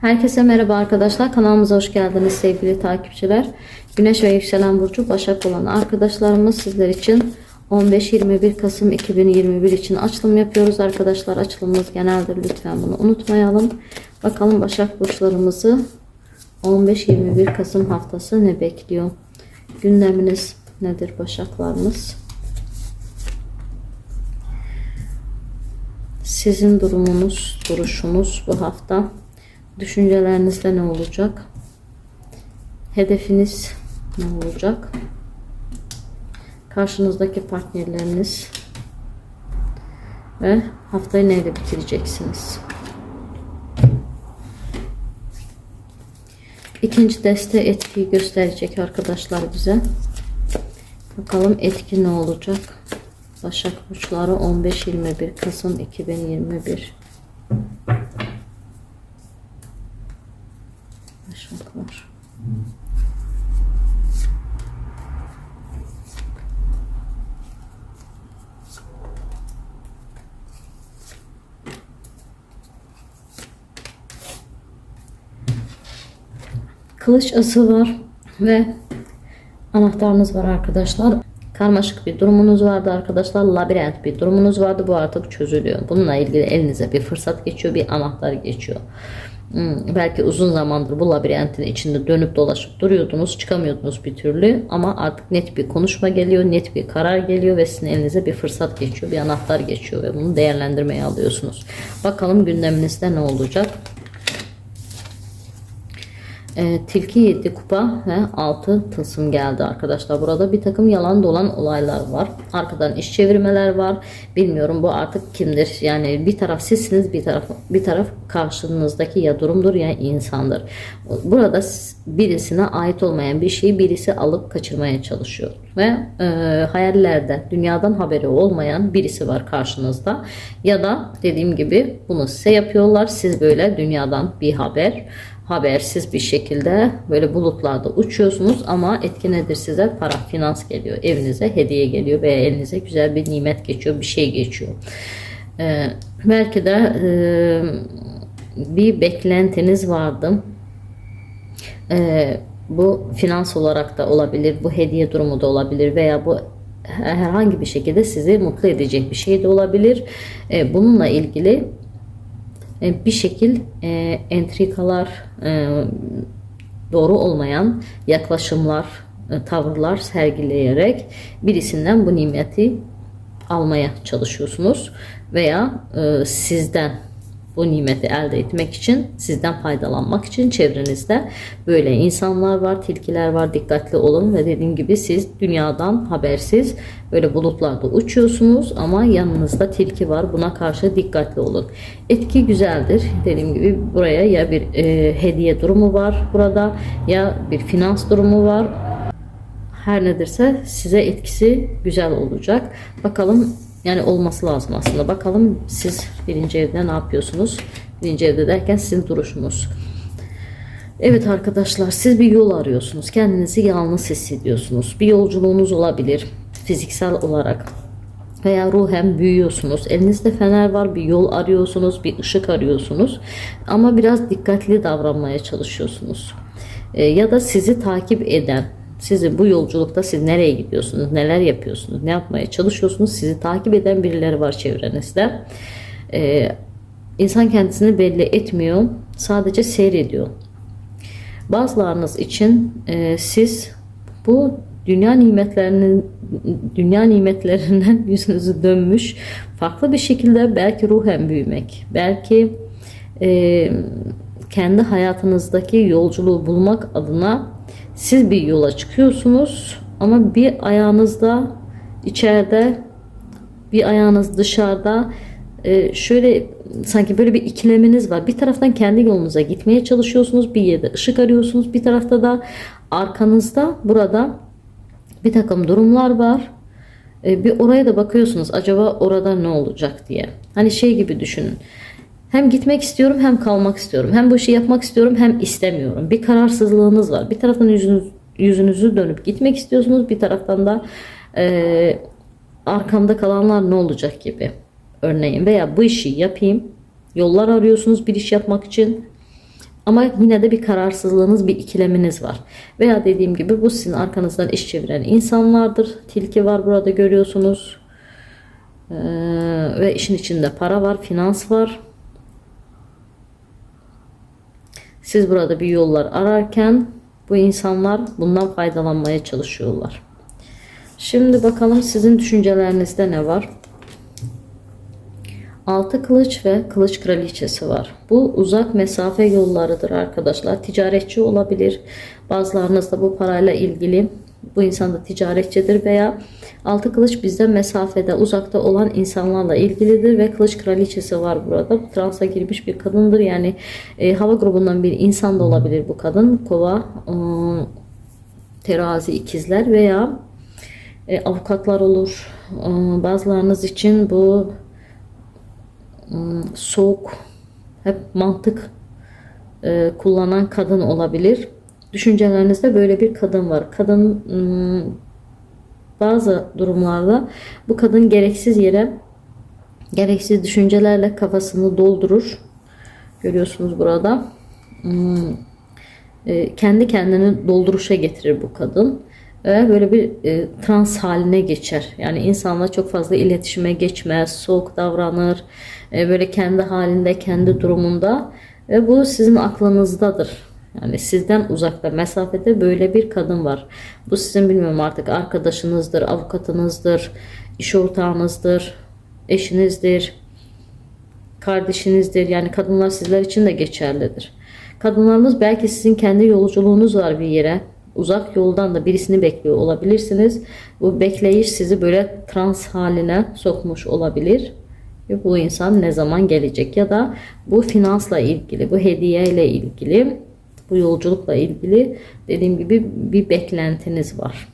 Herkese merhaba arkadaşlar. Kanalımıza hoş geldiniz sevgili takipçiler. Güneş ve yükselen burcu Başak olan arkadaşlarımız sizler için 15-21 Kasım 2021 için açılım yapıyoruz arkadaşlar. Açılımımız geneldir. Lütfen bunu unutmayalım. Bakalım Başak burçlarımızı 15-21 Kasım haftası ne bekliyor? Gündeminiz nedir Başaklarımız? Sizin durumunuz, duruşunuz bu hafta düşüncelerinizde ne olacak? Hedefiniz ne olacak? Karşınızdaki partnerleriniz ve haftayı neyle bitireceksiniz? İkinci deste etkiyi gösterecek arkadaşlar bize. Bakalım etki ne olacak? Başak Burçları 15-21 Kasım 2021 Başaklar Kılıç ası var ve anahtarınız var arkadaşlar. Karmaşık bir durumunuz vardı arkadaşlar. Labirent bir durumunuz vardı. Bu artık çözülüyor. Bununla ilgili elinize bir fırsat geçiyor. Bir anahtar geçiyor. Hmm, belki uzun zamandır bu labirentin içinde dönüp dolaşıp duruyordunuz. Çıkamıyordunuz bir türlü. Ama artık net bir konuşma geliyor. Net bir karar geliyor ve sizin elinize bir fırsat geçiyor. Bir anahtar geçiyor ve bunu değerlendirmeye alıyorsunuz. Bakalım gündeminizde ne olacak? E, tilki 7 kupa ve 6 tılsım geldi arkadaşlar. Burada bir takım yalan dolan olaylar var. Arkadan iş çevirmeler var. Bilmiyorum bu artık kimdir? Yani bir taraf sizsiniz, bir taraf bir taraf karşınızdaki ya durumdur ya insandır. Burada birisine ait olmayan bir şeyi birisi alıp kaçırmaya çalışıyor. Ve e, hayallerde dünyadan haberi olmayan birisi var karşınızda. Ya da dediğim gibi bunu size yapıyorlar. Siz böyle dünyadan bir haber habersiz bir şekilde böyle bulutlarda uçuyorsunuz ama etki nedir size? Para, finans geliyor. Evinize hediye geliyor veya elinize güzel bir nimet geçiyor, bir şey geçiyor. Ee, belki de e, bir beklentiniz vardı. Ee, bu finans olarak da olabilir, bu hediye durumu da olabilir veya bu herhangi bir şekilde sizi mutlu edecek bir şey de olabilir. Ee, bununla ilgili e, bir şekil e, entrikalar, e, doğru olmayan yaklaşımlar, tavırlar sergileyerek birisinden bu nimeti almaya çalışıyorsunuz veya sizden bu nimeti elde etmek için, sizden faydalanmak için çevrenizde böyle insanlar var, tilkiler var. Dikkatli olun ve dediğim gibi siz dünyadan habersiz böyle bulutlarda uçuyorsunuz ama yanınızda tilki var. Buna karşı dikkatli olun. Etki güzeldir. Dediğim gibi buraya ya bir e, hediye durumu var burada ya bir finans durumu var. Her nedirse size etkisi güzel olacak. Bakalım yani olması lazım aslında. Bakalım siz birinci evde ne yapıyorsunuz? Birinci evde derken sizin duruşunuz. Evet arkadaşlar siz bir yol arıyorsunuz. Kendinizi yalnız hissediyorsunuz. Bir yolculuğunuz olabilir. Fiziksel olarak veya ruhen büyüyorsunuz. Elinizde fener var, bir yol arıyorsunuz, bir ışık arıyorsunuz. Ama biraz dikkatli davranmaya çalışıyorsunuz. E, ya da sizi takip eden, sizi bu yolculukta siz nereye gidiyorsunuz, neler yapıyorsunuz, ne yapmaya çalışıyorsunuz, sizi takip eden birileri var çevrenizde. Ee, insan kendisini belli etmiyor, sadece seyrediyor. Bazılarınız için e, siz bu dünya nimetlerinin dünya nimetlerinden yüzünüzü dönmüş farklı bir şekilde belki ruhen büyümek, belki e, kendi hayatınızdaki yolculuğu bulmak adına siz bir yola çıkıyorsunuz ama bir ayağınızda içeride bir ayağınız dışarıda ee, şöyle sanki böyle bir ikileminiz var. Bir taraftan kendi yolunuza gitmeye çalışıyorsunuz. Bir yerde ışık arıyorsunuz. Bir tarafta da arkanızda burada bir takım durumlar var. Ee, bir oraya da bakıyorsunuz. Acaba orada ne olacak diye. Hani şey gibi düşünün. Hem gitmek istiyorum hem kalmak istiyorum. Hem bu işi yapmak istiyorum hem istemiyorum. Bir kararsızlığınız var. Bir taraftan yüzünüz, yüzünüzü dönüp gitmek istiyorsunuz. Bir taraftan da e, arkamda kalanlar ne olacak gibi. Örneğin veya bu işi yapayım. Yollar arıyorsunuz bir iş yapmak için. Ama yine de bir kararsızlığınız, bir ikileminiz var. Veya dediğim gibi bu sizin arkanızdan iş çeviren insanlardır. Tilki var burada görüyorsunuz. Ee, ve işin içinde para var, finans var. Siz burada bir yollar ararken bu insanlar bundan faydalanmaya çalışıyorlar. Şimdi bakalım sizin düşüncelerinizde ne var? Altı kılıç ve kılıç kraliçesi var. Bu uzak mesafe yollarıdır arkadaşlar. Ticaretçi olabilir. Bazılarınız da bu parayla ilgili bu insan da ticaretçidir veya altı kılıç bizde mesafede uzakta olan insanlarla ilgilidir ve kılıç kraliçesi var burada. Bu transa girmiş bir kadındır. Yani e, hava grubundan bir insan da olabilir bu kadın. Kova, e, terazi, ikizler veya e, avukatlar olur. E, bazılarınız için bu e, soğuk, hep mantık e, kullanan kadın olabilir. Düşüncelerinizde böyle bir kadın var. Kadın ım, bazı durumlarda bu kadın gereksiz yere gereksiz düşüncelerle kafasını doldurur. Görüyorsunuz burada. E, kendi kendini dolduruşa getirir bu kadın ve böyle bir e, trans haline geçer. Yani insanla çok fazla iletişime geçmez, soğuk davranır, e, böyle kendi halinde, kendi durumunda ve bu sizin aklınızdadır. Yani sizden uzakta mesafede böyle bir kadın var. Bu sizin bilmiyorum artık arkadaşınızdır, avukatınızdır, iş ortağınızdır, eşinizdir, kardeşinizdir. Yani kadınlar sizler için de geçerlidir. Kadınlarınız belki sizin kendi yolculuğunuz var bir yere. Uzak yoldan da birisini bekliyor olabilirsiniz. Bu bekleyiş sizi böyle trans haline sokmuş olabilir. Bu insan ne zaman gelecek ya da bu finansla ilgili, bu hediye ile ilgili, bu yolculukla ilgili dediğim gibi bir beklentiniz var.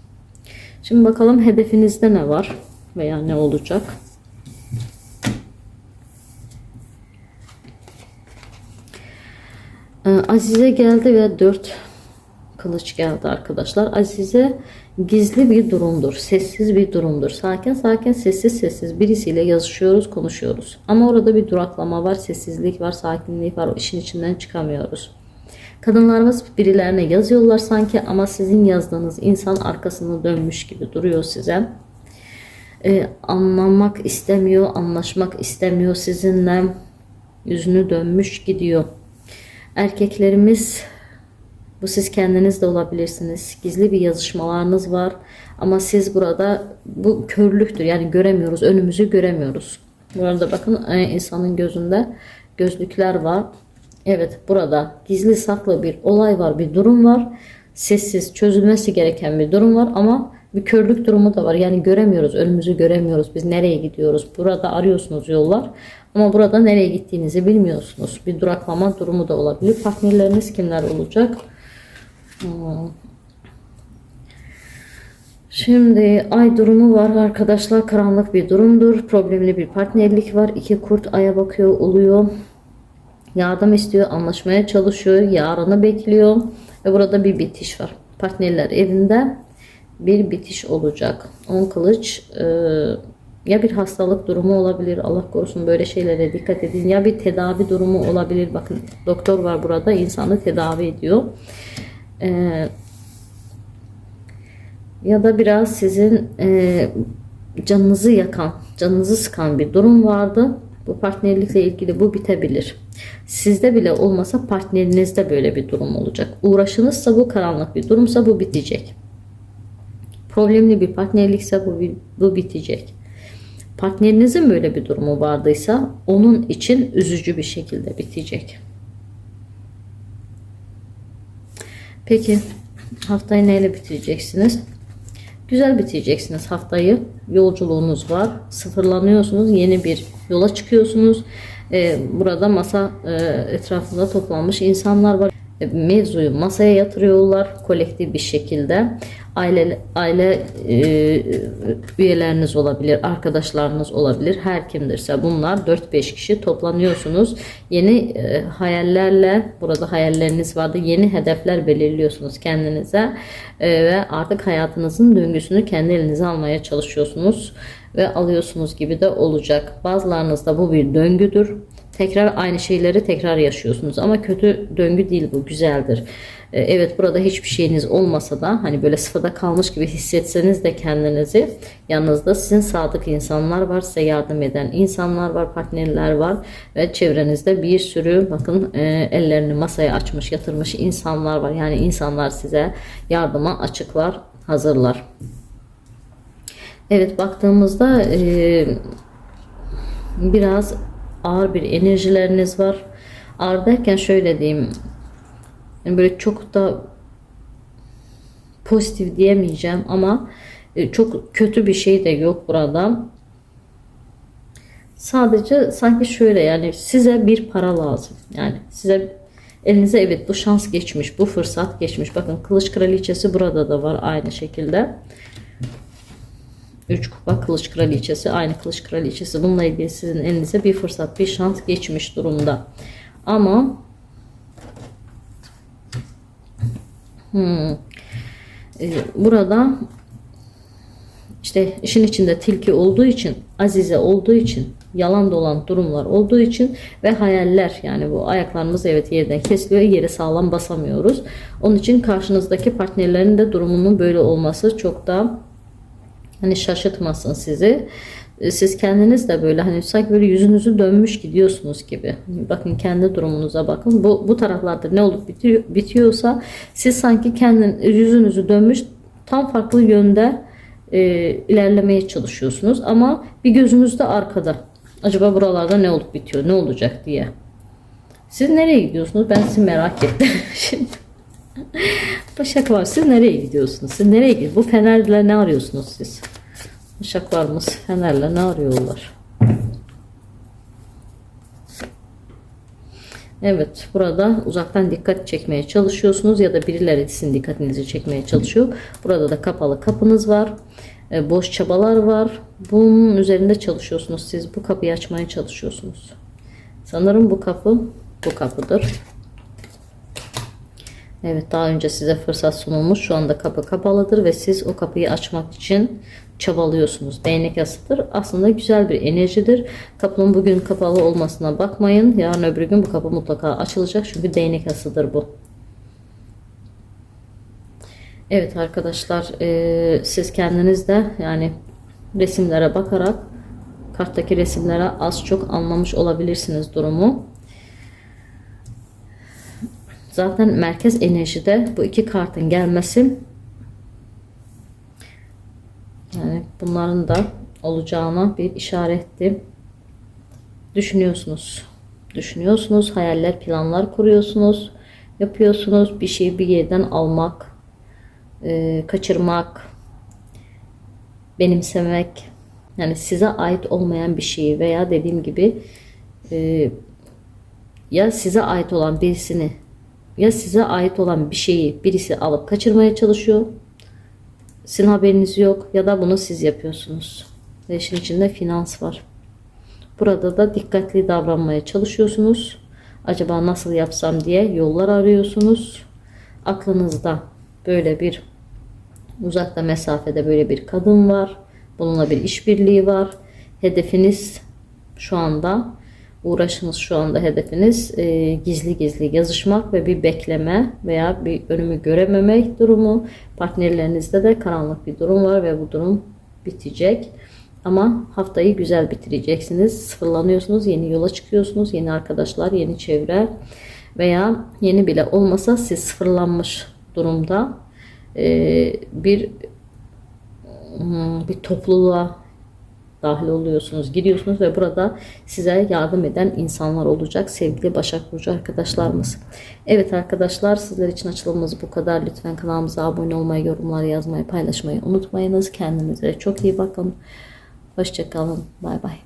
Şimdi bakalım hedefinizde ne var veya ne olacak? Ee, Azize geldi ve 4 kılıç geldi arkadaşlar. Azize gizli bir durumdur. Sessiz bir durumdur. Sakin sakin sessiz sessiz birisiyle yazışıyoruz konuşuyoruz. Ama orada bir duraklama var. Sessizlik var. Sakinlik var. O işin içinden çıkamıyoruz. Kadınlarımız birilerine yazıyorlar sanki ama sizin yazdığınız insan arkasını dönmüş gibi duruyor size. Ee, anlamak istemiyor, anlaşmak istemiyor sizinle. Yüzünü dönmüş gidiyor. Erkeklerimiz bu siz kendiniz de olabilirsiniz. Gizli bir yazışmalarınız var. Ama siz burada bu körlüktür. Yani göremiyoruz. Önümüzü göremiyoruz. Burada bakın e, insanın gözünde gözlükler var. Evet burada gizli saklı bir olay var. Bir durum var. Sessiz çözülmesi gereken bir durum var. Ama bir körlük durumu da var. Yani göremiyoruz. Önümüzü göremiyoruz. Biz nereye gidiyoruz? Burada arıyorsunuz yollar. Ama burada nereye gittiğinizi bilmiyorsunuz. Bir duraklama durumu da olabilir. Partnerleriniz kimler olacak? Hmm. Şimdi ay durumu var arkadaşlar. Karanlık bir durumdur. Problemli bir partnerlik var. İki kurt aya bakıyor oluyor. Yardım istiyor. Anlaşmaya çalışıyor. Yarını bekliyor. Ve burada bir bitiş var. Partnerler evinde bir bitiş olacak. On kılıç e, ya bir hastalık durumu olabilir. Allah korusun böyle şeylere dikkat edin. Ya bir tedavi durumu olabilir. Bakın doktor var burada. insanı tedavi ediyor. Ee, ya da biraz sizin e, canınızı yakan, canınızı sıkan bir durum vardı. Bu partnerlikle ilgili bu bitebilir. Sizde bile olmasa partnerinizde böyle bir durum olacak. Uğraşınızsa bu karanlık bir durumsa bu bitecek. Problemli bir partnerlikse bu, bu bitecek. Partnerinizin böyle bir durumu vardıysa onun için üzücü bir şekilde bitecek. Peki haftayı neyle bitireceksiniz? Güzel bitireceksiniz haftayı. Yolculuğunuz var. Sıfırlanıyorsunuz. Yeni bir yola çıkıyorsunuz. Ee, burada masa e, etrafında toplanmış insanlar var. E, mevzuyu masaya yatırıyorlar kolektif bir şekilde. Aile aile e, üyeleriniz olabilir, arkadaşlarınız olabilir. Her kimdirse bunlar 4-5 kişi toplanıyorsunuz. Yeni e, hayallerle burada hayalleriniz vardı. Yeni hedefler belirliyorsunuz kendinize e, ve artık hayatınızın döngüsünü kendi elinize almaya çalışıyorsunuz ve alıyorsunuz gibi de olacak. Bazılarınızda bu bir döngüdür. Tekrar aynı şeyleri tekrar yaşıyorsunuz ama kötü döngü değil bu güzeldir. Ee, Evet burada hiçbir şeyiniz olmasa da hani böyle sıfırda kalmış gibi hissetseniz de kendinizi yanınızda sizin sadık insanlar var size yardım eden insanlar var partnerler var ve çevrenizde bir sürü bakın e, ellerini masaya açmış yatırmış insanlar var yani insanlar size yardıma açıklar hazırlar. Evet baktığımızda e, biraz ağır bir enerjileriniz var. Ağır derken şöyle diyeyim. Yani böyle çok da pozitif diyemeyeceğim ama e, çok kötü bir şey de yok burada. Sadece sanki şöyle yani size bir para lazım. Yani size elinize evet bu şans geçmiş, bu fırsat geçmiş. Bakın kılıç kraliçesi burada da var aynı şekilde. 3 kupa kılıç kraliçesi aynı kılıç kraliçesi. Bununla ilgili sizin elinize bir fırsat bir şans geçmiş durumda. Ama hmm, e, burada işte işin içinde tilki olduğu için azize olduğu için yalan dolan durumlar olduğu için ve hayaller yani bu ayaklarımız evet yerden kesiliyor yeri sağlam basamıyoruz. Onun için karşınızdaki partnerlerin de durumunun böyle olması çok da Hani şaşırtmasın sizi. E, Siz kendiniz de böyle hani sanki böyle yüzünüzü dönmüş gidiyorsunuz gibi. Bakın kendi durumunuza bakın. Bu, bu taraflarda ne olup bitiyor, bitiyorsa siz sanki kendin yüzünüzü dönmüş tam farklı yönde e, ilerlemeye çalışıyorsunuz. Ama bir gözünüz de arkada. Acaba buralarda ne olup bitiyor, ne olacak diye. Siz nereye gidiyorsunuz? Ben sizi merak ettim şimdi. Başak var. Siz nereye gidiyorsunuz? Siz nereye gidiyorsunuz? Bu fenerle ne arıyorsunuz siz? Başaklarımız fenerle ne arıyorlar? Evet burada uzaktan dikkat çekmeye çalışıyorsunuz ya da birileri sizin dikkatinizi çekmeye çalışıyor. Burada da kapalı kapınız var. E, boş çabalar var. Bunun üzerinde çalışıyorsunuz. Siz bu kapıyı açmaya çalışıyorsunuz. Sanırım bu kapı bu kapıdır. Evet daha önce size fırsat sunulmuş. Şu anda kapı kapalıdır ve siz o kapıyı açmak için çabalıyorsunuz. Değnek yasıdır. Aslında güzel bir enerjidir. Kapının bugün kapalı olmasına bakmayın. Yarın öbür gün bu kapı mutlaka açılacak. Çünkü değnek yasıdır bu. Evet arkadaşlar e, siz kendiniz de yani resimlere bakarak karttaki resimlere az çok anlamış olabilirsiniz durumu. Zaten merkez enerjide bu iki kartın gelmesi yani bunların da olacağına bir işaretti. Düşünüyorsunuz. Düşünüyorsunuz. Hayaller, planlar kuruyorsunuz. Yapıyorsunuz. Bir şeyi bir yerden almak, e, kaçırmak, benimsemek. Yani size ait olmayan bir şeyi veya dediğim gibi e, ya size ait olan birisini ya size ait olan bir şeyi birisi alıp kaçırmaya çalışıyor. Sizin haberiniz yok ya da bunu siz yapıyorsunuz. Ve işin içinde finans var. Burada da dikkatli davranmaya çalışıyorsunuz. Acaba nasıl yapsam diye yollar arıyorsunuz. Aklınızda böyle bir uzakta mesafede böyle bir kadın var. Bununla bir işbirliği var. Hedefiniz şu anda uğraşınız şu anda hedefiniz e, gizli gizli yazışmak ve bir bekleme veya bir önümü görememek durumu. Partnerlerinizde de karanlık bir durum var ve bu durum bitecek. Ama haftayı güzel bitireceksiniz. Sıfırlanıyorsunuz, yeni yola çıkıyorsunuz, yeni arkadaşlar, yeni çevre veya yeni bile olmasa siz sıfırlanmış durumda e, bir hmm, bir topluluğa dahil oluyorsunuz, gidiyorsunuz ve burada size yardım eden insanlar olacak sevgili Başak Burcu arkadaşlarımız. Evet arkadaşlar sizler için açılımımız bu kadar. Lütfen kanalımıza abone olmayı, yorumlar yazmayı, paylaşmayı unutmayınız. Kendinize çok iyi bakın. Hoşçakalın. Bay bay.